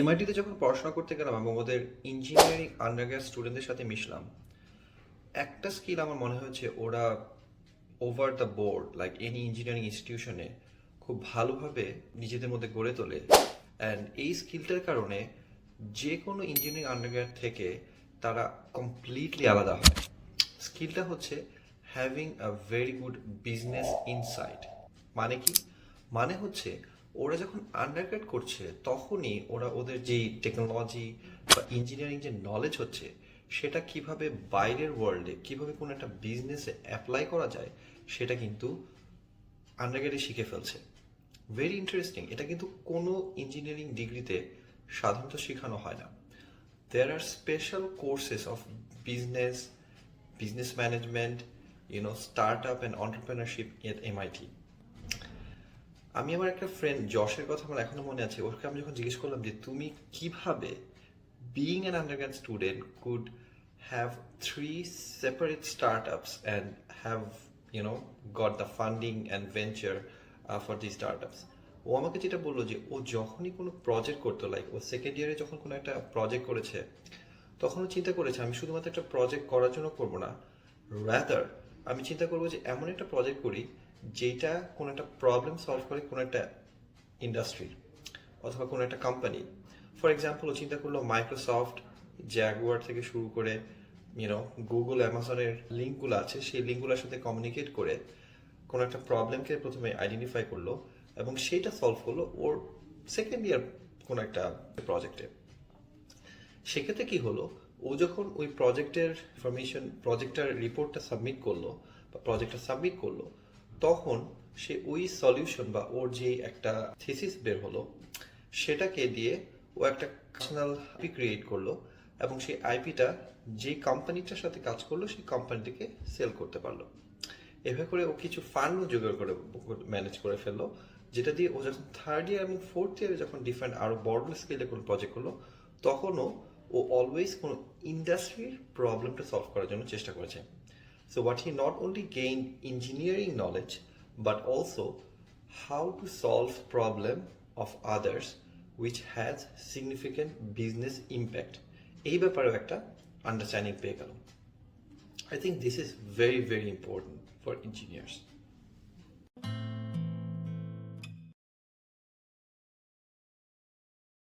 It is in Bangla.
এমআইটিতে যখন পড়াশোনা করতে গেলাম এবং ওদের ইঞ্জিনিয়ারিং আন্ডারগ্রাড স্টুডেন্টদের সাথে মিশলাম। একটা স্কিল আমার মনে হয়েছে, ওরা over the board like any engineering ইনস্টিটিউশনে খুব ভালোভাবে নিজেদের মধ্যে গড়ে তোলে। অ্যান্ড এই স্কিলটার কারণে যে কোনো ইঞ্জিনিয়ারিং আন্ডারগ্রাড থেকে তারা কমপ্লিটলি আলাদা হয়। স্কিলটা হচ্ছে having a very good business insight মানে কি? মানে হচ্ছে ওরা যখন আন্ডারগ্রেড করছে, তখনই ওরা ওদের যে টেকনোলজি বা ইঞ্জিনিয়ারিং যে নলেজ হচ্ছে, সেটা কীভাবে বাইরের ওয়ার্ল্ডে কীভাবে কোনো একটা বিজনেসে অ্যাপ্লাই করা যায়, সেটা কিন্তু আন্ডারগ্রেডে শিখে ফেলছে। ভেরি ইন্টারেস্টিং এটা কিন্তু কোনো ইঞ্জিনিয়ারিং ডিগ্রিতে সাধারণত শেখানো হয় না। There are special courses of business business management, you know, startup and entrepreneurship at MIT আমি আমার একটা ফ্রেন্ড যশের কথা আমার এখনও মনে আছে, ওকে আমি যখন জিজ্ঞেস করলাম যে, তুমি কীভাবে being an undergrad student could have three separate startups and have you know got the funding and venture for the startups ও আমাকে যেটা বলল যে, ও যখনই কোনো প্রজেক্ট করতো লাইক ও সেকেন্ড ইয়ারে যখন কোনো একটা প্রজেক্ট করেছে, তখন ও চিন্তা করেছে, আমি শুধুমাত্র একটা প্রজেক্ট করার জন্য করব না রাদার আমি চিন্তা করব যে, এমন একটা প্রজেক্ট করি যেটা কোনো একটা প্রবলেম সলভ করে কোনো একটা ইন্ডাস্ট্রি অথবা কোনো একটা কোম্পানি ফর এক্সাম্পল ও চিন্তা করল মাইক্রোসফট জ্যাগুয়ার থেকে শুরু করে ইউনো গুগল অ্যামাজনের লিঙ্কগুলো আছে, সেই লিঙ্কগুলোর সাথে কমিউনিকেট করে কোনো একটা প্রবলেমকে প্রথমে আইডেন্টিফাই করল এবং সেইটা সলভ করল ওর সেকেন্ড ইয়ার কোনো একটা প্রজেক্টে সেক্ষেত্রে কি হলো, ও যখন ওই প্রজেক্টের ইনফরমেশন প্রজেক্টের রিপোর্টটা সাবমিট করল বা প্রজেক্টটা সাবমিট করল তখন সে ওই সলিউশন বা ওর যে একটা থিসিস বের হলো, সেটাকে দিয়ে ও একটা পার্সোনাল আইপি ক্রিয়েট করল এবং সেই আইপিটা যে কোম্পানিটার সাথে কাজ করল, সেই কোম্পানিটিকে সেল করতে পারল। এভাবে করে ও কিছু ফান্ডও জোগাড় করে ম্যানেজ করে ফেলল, যেটা দিয়ে ও যখন থার্ড ইয়ার এবং ফোর্থ ইয়ারে যখন ডিফারেন্ট আরও বড় স্কেলে কোনো প্রজেক্ট করল, তখনও ও অলওয়েজ কোনো ইন্ডাস্ট্রির প্রবলেমটা সলভ করার জন্য চেষ্টা করেছে। So what he not only gain engineering knowledge but also how to solve problem of others which has significant business impact এই ব্যাপারেও একটা আন্ডারস্ট্যান্ডিং পেয়ে গেল I think this is very, very important for engineers.